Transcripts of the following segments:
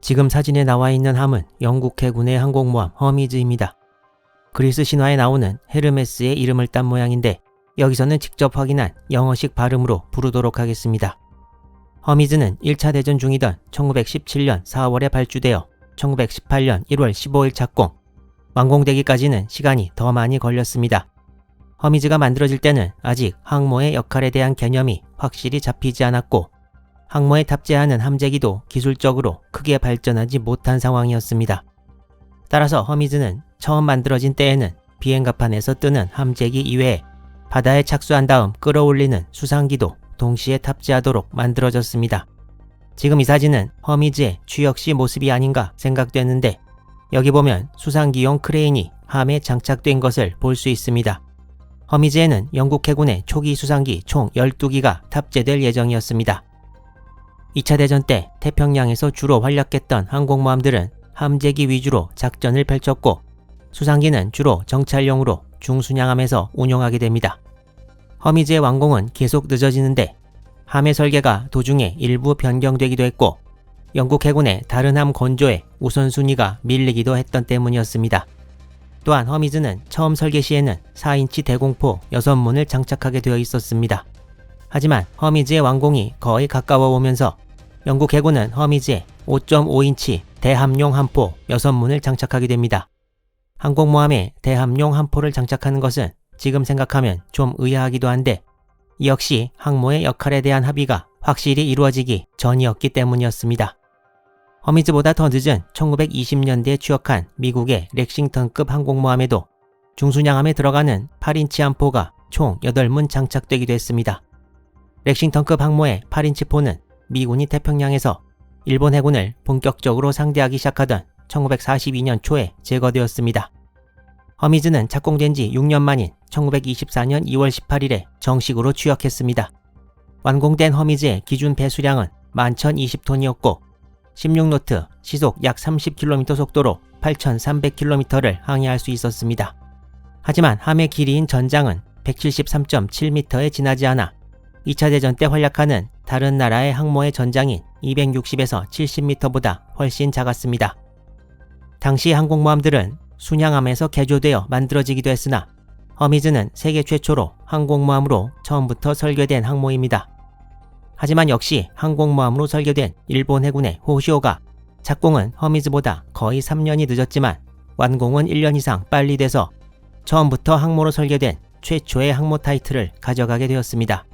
지금 사진에 나와 있는 함은 영국 해군의 항공모함 허미즈입니다. 그리스 신화에 나오는 헤르메스의 이름을 딴 모양인데 여기서는 직접 확인한 영어식 발음으로 부르도록 하겠습니다. 허미즈는 1차 대전 중이던 1917년 4월에 발주되어 1918년 1월 15일 착공, 완공되기까지는 시간이 더 많이 걸렸습니다. 허미즈가 만들어질 때는 아직 항모의 역할에 대한 개념이 확실히 잡히지 않았고 항모에 탑재하는 함재기도 기술적으로 크게 발전하지 못한 상황이었습니다. 따라서 허미즈는 처음 만들어진 때에는 비행갑판에서 뜨는 함재기 이외에 바다에 착수한 다음 끌어올리는 수상기도 동시에 탑재하도록 만들어졌습니다. 지금 이 사진은 허미즈의 취역 시 모습이 아닌가 생각되는데 여기 보면 수상기용 크레인이 함에 장착된 것을 볼 수 있습니다. 허미즈에는 영국 해군의 초기 수상기 총 12기가 탑재될 예정이었습니다. 2차 대전 때 태평양에서 주로 활약했던 항공모함들은 함재기 위주로 작전을 펼쳤고 수상기는 주로 정찰용으로 중순양함에서 운용하게 됩니다. 허미즈의 완공은 계속 늦어지는데 함의 설계가 도중에 일부 변경되기도 했고 영국 해군의 다른 함 건조에 우선순위가 밀리기도 했던 때문이었습니다. 또한 허미즈는 처음 설계 시에는 4인치 대공포 6문을 장착하게 되어 있었습니다. 하지만 허미즈의 완공이 거의 가까워 오면서 영국 해군은 허미즈에 5.5인치 대함용 함포 6문을 장착하게 됩니다. 항공모함에 대함용 함포를 장착하는 것은 지금 생각하면 좀 의아하기도 한데 이 역시 항모의 역할에 대한 합의가 확실히 이루어지기 전이었기 때문이었습니다. 허미즈보다 더 늦은 1920년대에 취역한 미국의 렉싱턴급 항공모함에도 중순양함에 들어가는 8인치 함포가 총 8문 장착되기도 했습니다. 렉싱턴급 항모의 8인치 포는 미군이 태평양에서 일본 해군을 본격적으로 상대하기 시작하던 1942년 초에 제거되었습니다. 허미즈는 착공된 지 6년 만인 1924년 2월 18일에 정식으로 취역했습니다. 완공된 허미즈의 기준 배수량은 11,020톤이었고 16노트 시속 약 30km 속도로 8,300km를 항해할 수 있었습니다. 하지만 함의 길이인 전장은 173.7m에 지나지 않아 2차 대전 때 활약하는 다른 나라의 항모의 전장인 260에서 70m보다 훨씬 작았습니다. 당시 항공모함들은 순양함에서 개조되어 만들어지기도 했으나 허미즈는 세계 최초로 항공모함으로 처음부터 설계된 항모입니다. 하지만 역시 항공모함으로 설계된 일본 해군의 호시오가 착공은 허미즈보다 거의 3년이 늦었지만 완공은 1년 이상 빨리 돼서 처음부터 항모로 설계된 최초의 항모 타이틀을 가져가게 되었습니다.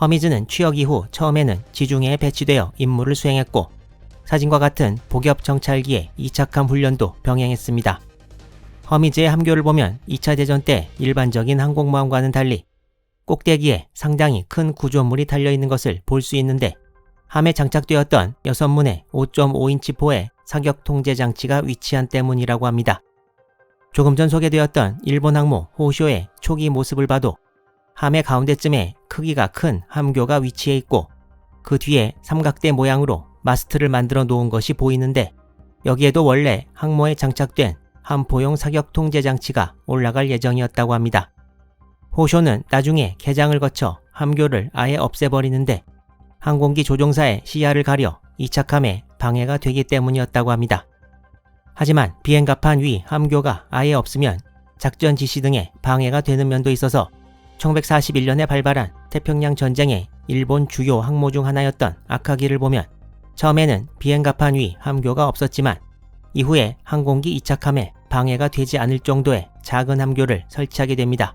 허미즈는 취역 이후 처음에는 지중해에 배치되어 임무를 수행했고 사진과 같은 복엽 정찰기에 이착함 훈련도 병행했습니다. 허미즈의 함교를 보면 2차 대전 때 일반적인 항공모함과는 달리 꼭대기에 상당히 큰 구조물이 달려 있는 것을 볼 수 있는데 함에 장착되었던 6문의 5.5인치 포의 사격 통제 장치가 위치한 때문이라고 합니다. 조금 전 소개되었던 일본 항모 호쇼의 초기 모습을 봐도 함의 가운데쯤에 크기가 큰 함교가 위치해 있고 그 뒤에 삼각대 모양으로 마스트를 만들어 놓은 것이 보이는데 여기에도 원래 항모에 장착된 함포용 사격 통제 장치가 올라갈 예정이었다고 합니다. 호쇼는 나중에 개장을 거쳐 함교를 아예 없애버리는데 항공기 조종사의 시야를 가려 이착함에 방해가 되기 때문이었다고 합니다. 하지만 비행갑판 위 함교가 아예 없으면 작전 지시 등에 방해가 되는 면도 있어서 1941년에 발발한 태평양 전쟁의 일본 주요 항모 중 하나였던 아카기를 보면 처음에는 비행갑판 위 함교가 없었지만 이후에 항공기 이착함에 방해가 되지 않을 정도의 작은 함교를 설치하게 됩니다.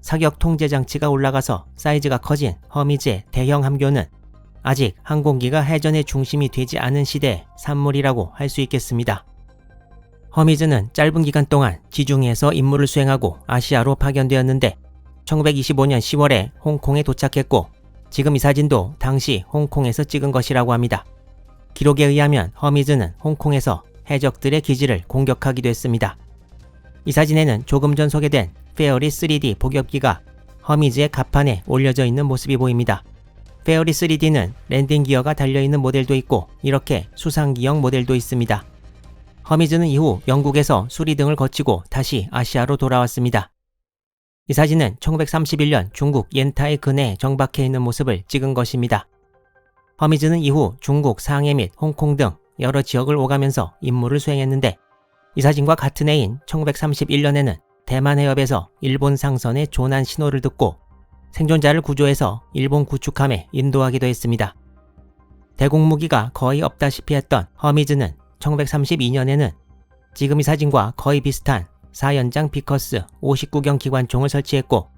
사격 통제 장치가 올라가서 사이즈가 커진 허미즈의 대형 함교는 아직 항공기가 해전의 중심이 되지 않은 시대의 산물이라고 할 수 있겠습니다. 허미즈는 짧은 기간 동안 지중해에서 임무를 수행하고 아시아로 파견되었는데 1925년 10월에 홍콩에 도착했고 지금 이 사진도 당시 홍콩에서 찍은 것이라고 합니다. 기록에 의하면 허미즈는 홍콩에서 해적들의 기지를 공격하기도 했습니다. 이 사진에는 조금 전 소개된 페어리 3D 복엽기가 허미즈의 갑판에 올려져 있는 모습이 보입니다. 페어리 3D는 랜딩 기어가 달려있는 모델도 있고 이렇게 수상기형 모델도 있습니다. 허미즈는 이후 영국에서 수리 등을 거치고 다시 아시아로 돌아왔습니다. 이 사진은 1931년 중국 옌타의 근해에 정박해 있는 모습을 찍은 것입니다. 허미즈는 이후 중국 상해 및 홍콩 등 여러 지역을 오가면서 임무를 수행했는데 이 사진과 같은 해인 1931년에는 대만 해협에서 일본 상선의 조난 신호를 듣고 생존자를 구조해서 일본 구축함에 인도하기도 했습니다. 대공 무기가 거의 없다시피 했던 허미즈는 1932년에는 지금 이 사진과 거의 비슷한 4연장 비커스 59경 기관총을 설치했고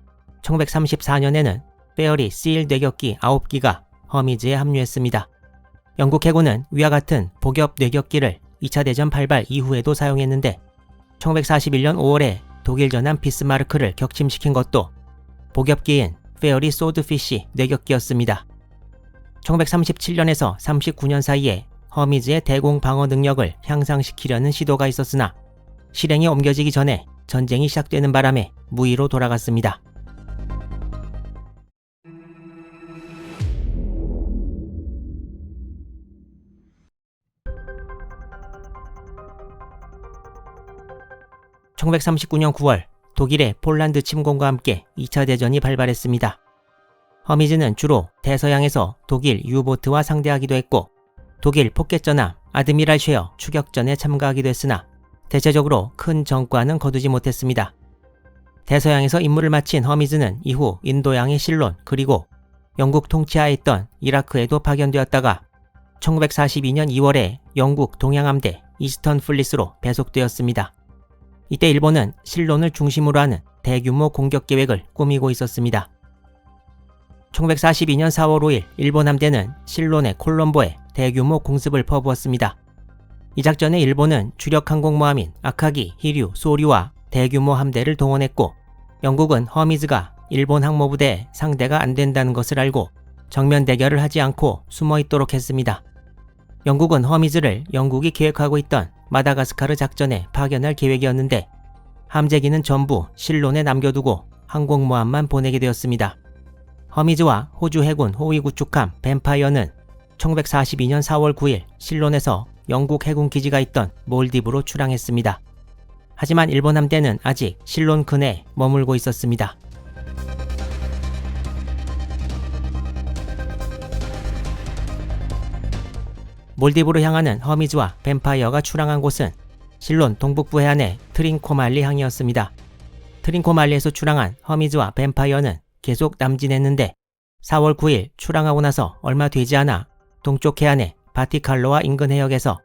1934년에는 페어리 C1 뇌격기 9기가 허미즈에 합류했습니다. 영국 해군은 위와 같은 복엽 뇌격기를 2차 대전 발발 이후에도 사용했는데 1941년 5월에 독일 전함 비스마르크를 격침시킨 것도 복엽기인 페어리 소드피쉬 뇌격기였습니다. 1937년에서 39년 사이에 허미즈의 대공 방어 능력을 향상시키려는 시도가 있었으나 실행에 옮겨지기 전에 전쟁이 시작되는 바람에 무의로 돌아갔습니다. (1939년 9월) 독일의 폴란드 침공과 함께 2차 대전이 발발했습니다. 허미즈는 주로 대서양에서 독일 유보트와 상대하기도 했고 독일 포켓전함 아드미랄 쉐어 추격전에 참가하기도 했으나 대체적으로 큰 전과는 거두지 못했습니다. 대서양에서 임무를 마친 허미즈는 이후 인도양의 실론 그리고 영국 통치하에 있던 이라크에도 파견되었다가 1942년 2월에 영국 동양함대 이스턴 플리스로 배속되었습니다. 이때 일본은 실론을 중심으로 하는 대규모 공격 계획을 꾸미고 있었습니다. 1942년 4월 5일 일본 함대는 실론의 콜롬보에 대규모 공습을 퍼부었습니다. 이 작전에 일본은 주력 항공모함인 아카기, 히류, 소류와 대규모 함대를 동원했고 영국은 허미즈가 일본 항모부대에 상대가 안 된다는 것을 알고 정면 대결을 하지 않고 숨어 있도록 했습니다. 영국은 허미즈를 영국이 계획하고 있던 마다가스카르 작전에 파견할 계획이었는데 함재기는 전부 실론에 남겨두고 항공모함만 보내게 되었습니다. 허미즈와 호주 해군 호위 구축함 뱀파이어는 1942년 4월 9일 실론에서 영국 해군 기지가 있던 몰디브로 출항했습니다. 하지만 일본 함대는 아직 실론 근해에 머물고 있었습니다. 몰디브로 향하는 허미즈와 뱀파이어가 출항한 곳은 실론 동북부 해안의 트린코말리 항이었습니다. 트린코말리에서 출항한 허미즈와 뱀파이어는 계속 남진했는데 4월 9일 출항하고 나서 얼마 되지 않아 동쪽 해안의 바티칼로와 인근 해역에서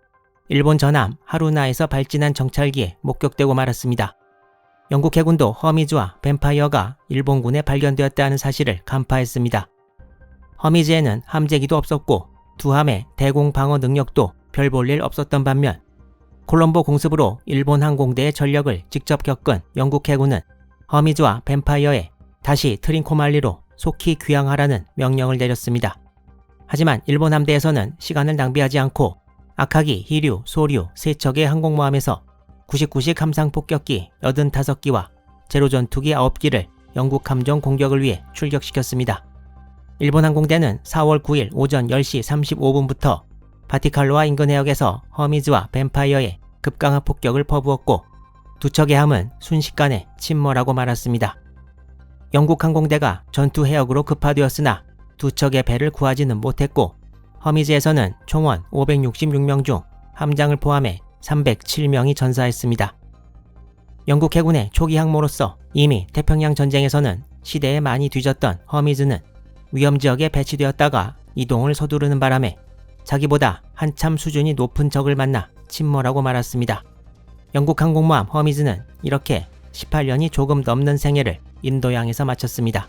일본 전함 하루나에서 발진한 정찰기에 목격되고 말았습니다. 영국 해군도 허미즈와 뱀파이어가 일본군에 발견되었다는 사실을 간파했습니다. 허미즈에는 함재기도 없었고 두 함의 대공 방어 능력도 별 볼 일 없었던 반면 콜롬보 공습으로 일본 항공대의 전력을 직접 겪은 영국 해군은 허미즈와 뱀파이어에 다시 트린코말리로 속히 귀향하라는 명령을 내렸습니다. 하지만 일본 함대에서는 시간을 낭비하지 않고 아카기, 히류, 소류 세 척의 항공모함에서 99식 함상 폭격기 85기와 제로 전투기 9기를 영국 함정 공격을 위해 출격시켰습니다. 일본 항공대는 4월 9일 오전 10시 35분부터 바티칼로와 인근 해역에서 허미즈와 뱀파이어에 급강한 폭격을 퍼부었고 두 척의 함은 순식간에 침몰하고 말았습니다. 영국 항공대가 전투 해역으로 급파되었으나 두 척의 배를 구하지는 못했고 허미즈에서는 총원 566명 중 함장을 포함해 307명이 전사했습니다. 영국 해군의 초기 항모로서 이미 태평양 전쟁에서는 시대에 많이 뒤졌던 허미즈는 위험 지역에 배치되었다가 이동을 서두르는 바람에 자기보다 한참 수준이 높은 적을 만나 침몰하고 말았습니다. 영국 항공모함 허미즈는 이렇게 18년이 조금 넘는 생애를 인도양에서 마쳤습니다.